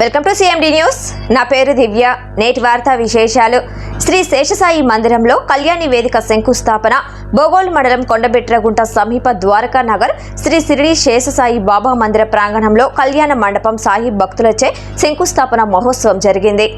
Welcome to CMD news నా పేరు దివ్య. నేటి వార్తా విశేషాలు. శ్రీ శేషసాయి మందిరంలో కళ్యాణి వేదిక శంకుస్థాపన. బోగోల్ మండలం కొండబెట్రగుంట సమీప ద్వారకా నగర్ శ్రీ సిరిడి శేషసాయి బాబా మందిర ప్రాంగణంలో కళ్యాణ మండపం సాహిబ్ భక్తులచే శంకుస్థాపన మహోత్సవం జరిగింది.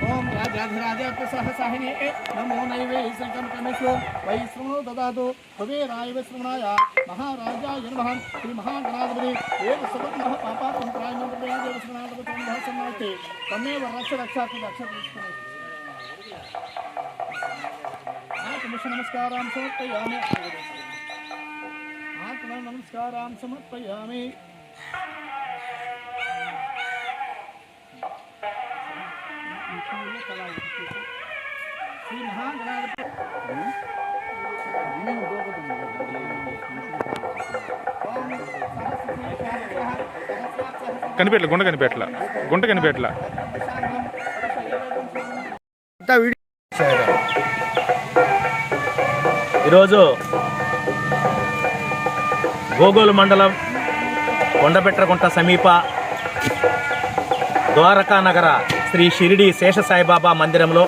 ओम राजाधिराज प्रसहसाहिने नमो नैव ऐसकं कमेषु वै शृणो ददातु। कुबेराय श्रवणाय। महाराजा नमः। श्रीमहागणाधिपति एव सततः पापापन्त्रायं प्रदेव श्रवणाधिपतिः सम्माते तमेव रक्ष रक्षापि रक्ष नमस्कारां समर्पयामि। नमस्कारां समर्पयामि। శ్రీ మహాగణాధిపతి కనిపెట్ల గుంట కనిపెట్ల గుంట కనిపెట్ల ఈరోజు గోగోలు మండలం కొండపెట్రగుంట సమీప ద్వారకా నగర శ్రీ షిరిడి శేషసాయిబాబా మందిరంలో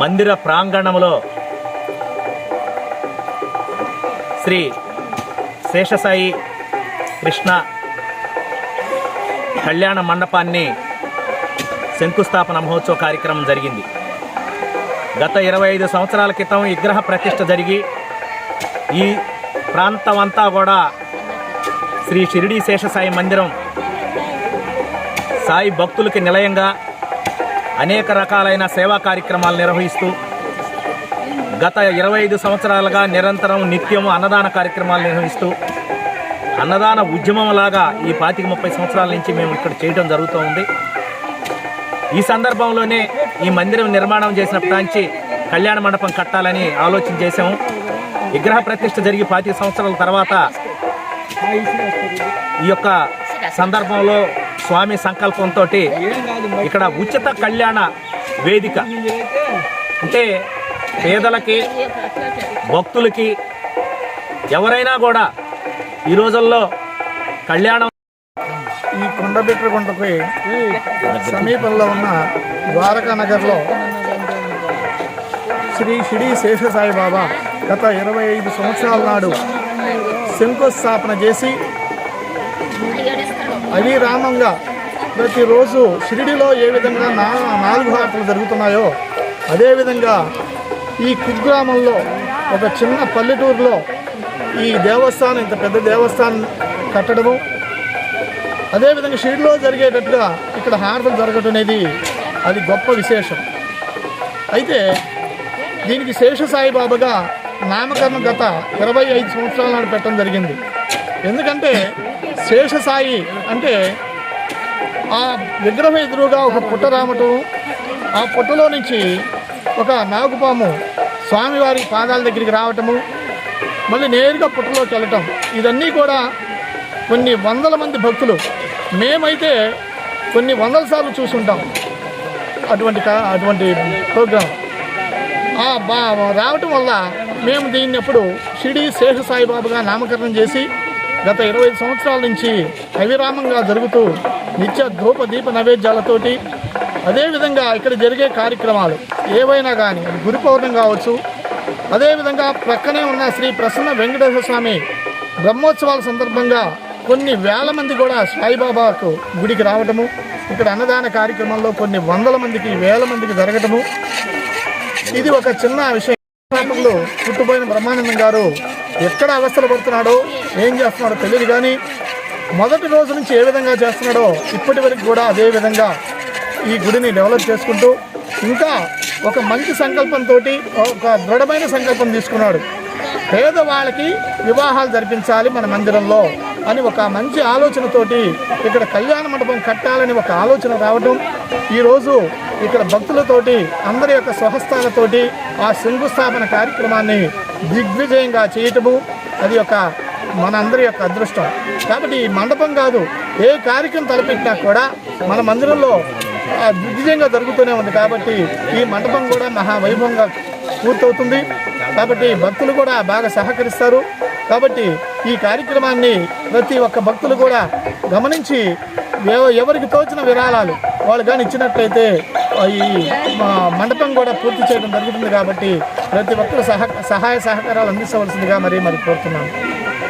మందిర ప్రాంగణంలో శ్రీ శేషసాయి కృష్ణ కళ్యాణ మండపాన్ని శంకుస్థాపన మహోత్సవ కార్యక్రమం జరిగింది. గత ఇరవై ఐదు సంవత్సరాల క్రితం విగ్రహ ప్రతిష్ఠ జరిగి ఈ ప్రాంతం అంతా కూడా శ్రీ షిరిడి శేషసాయి మందిరం సాయి భక్తులకి నిలయంగా అనేక రకాలైన సేవా కార్యక్రమాలు నిర్వహిస్తూ గత ఇరవై ఐదు సంవత్సరాలుగా నిరంతరం నిత్యం అన్నదాన కార్యక్రమాలు నిర్వహిస్తూ అన్నదాన ఉద్యమంలాగా ఈ పాతిక ముప్పై సంవత్సరాల నుంచి మేము ఇక్కడ చేయడం జరుగుతూ ఉంది. ఈ సందర్భంలోనే ఈ మందిరం నిర్మాణం చేసినప్పటి నుంచి కళ్యాణ మండపం కట్టాలని ఆలోచన చేశాము. విగ్రహ ప్రతిష్ట జరిగి పాతిక సంవత్సరాల తర్వాత ఈ యొక్క సందర్భంలో స్వామి సంకల్పంతో ఇక్కడ ఉచిత కళ్యాణ వేదిక. అంటే పేదలకి భక్తులకి ఎవరైనా కూడా ఈ రోజుల్లో కళ్యాణం ఈ కొండబిట్ర గుంటపై సమీపంలో ఉన్న ద్వారకా నగర్లో శ్రీ షిడి శేషసాయిబాబా గత ఇరవై ఐదు సంవత్సరాల నాడు శంకుస్థాపన చేసి అవిరామంగా ప్రతిరోజు షిరిడిలో ఏ విధంగా నా నాలుగు ఆటలు జరుగుతున్నాయో అదేవిధంగా ఈ కుగ్రామంలో ఒక చిన్న పల్లెటూరులో ఈ దేవస్థానం ఇంత పెద్ద దేవస్థానం కట్టడము. అదేవిధంగా షిరిడిలో జరిగేటట్టుగా ఇక్కడ హారతలు జరగటం అనేది అది గొప్ప విశేషం. అయితే దీనికి శేష సాయిబాబాగా నామకరణం గత ఇరవై ఐదు సంవత్సరాల నాడు పెట్టడం జరిగింది. ఎందుకంటే శేషసాయి అంటే ఆ విగ్రహం ఎదురుగా ఒక పుట్ట రావటం ఆ పుట్టలో నుంచి ఒక నాగుపాము స్వామివారి పాదాల దగ్గరికి రావటము మళ్ళీ నేరుగా పుట్టలోకి వెళ్ళటం. ఇదన్నీ కూడా కొన్ని వందల మంది భక్తులు. మేమైతే కొన్ని వందల సార్లు చూసుంటాం. అటువంటి అటువంటి ప్రోగ్రాం. ఆ బా రావటం వల్ల మేము దీన్ని అప్పుడు షిడి శేష సాయిబాబుగా నామకరణం చేసి గత ఇరవై సంవత్సరాల నుంచి అవిరామంగా జరుగుతూ నిత్య ధూప దీప నైవేద్యాలతోటి అదేవిధంగా ఇక్కడ జరిగే కార్యక్రమాలు ఏవైనా కానీ అది గురు పౌర్ణం కావచ్చు అదేవిధంగా ప్రక్కనే ఉన్న శ్రీ ప్రసన్న వెంకటేశ్వర స్వామి బ్రహ్మోత్సవాల సందర్భంగా కొన్ని వేల మంది కూడా సాయిబాబాకు గుడికి రావటము ఇక్కడ అన్నదాన కార్యక్రమంలో కొన్ని వందల మందికి వేల మందికి జరగటము. ఇది ఒక చిన్న విషయం. పుట్టిపోయిన బ్రహ్మానందం గారు ఎక్కడ అవస్థలు పడుతున్నాడో ఏం చేస్తున్నాడో తెలియదు కానీ మొదటి రోజు నుంచి ఏ విధంగా చేస్తున్నాడో ఇప్పటి వరకు కూడా అదే విధంగా ఈ గుడిని డెవలప్ చేసుకుంటూ ఇంకా ఒక మంచి సంకల్పంతో ఒక దృఢమైన సంకల్పం తీసుకున్నాడు. పేదవాళ్ళకి వివాహాలు జరిపించాలి మన మందిరంలో అని ఒక మంచి ఆలోచనతోటి ఇక్కడ కళ్యాణ మండపం కట్టాలని ఒక ఆలోచన రావడం ఈరోజు ఇక్కడ భక్తులతోటి అందరి యొక్క స్వహస్తాలతోటి ఆ శంకుస్థాపన కార్యక్రమాన్ని దిగ్విజయంగా చేయటము అది ఒక మన అందరి యొక్క అదృష్టం. కాబట్టి ఈ మండపం కాదు ఏ కార్యక్రమం తలపెట్టినా కూడా మన మందిరంలో దిగ్విజయంగా జరుగుతూనే ఉంది. కాబట్టి ఈ మండపం కూడా మహావైభవంగా పూర్తవుతుంది. కాబట్టి భక్తులు కూడా బాగా సహకరిస్తారు. కాబట్టి ఈ కార్యక్రమాన్ని ప్రతి ఒక్క భక్తులు కూడా గమనించి ఎవరికి తోచిన విరాళాలు వాళ్ళు కానీ ఇచ్చినట్లయితే ఈ మండపం కూడా పూర్తి చేయడం జరుగుతుంది. కాబట్టి ప్రతి ఒక్కరు సహ సహాయ సహకారాలు అందించవలసిందిగా మరి మరి కోరుతున్నాను.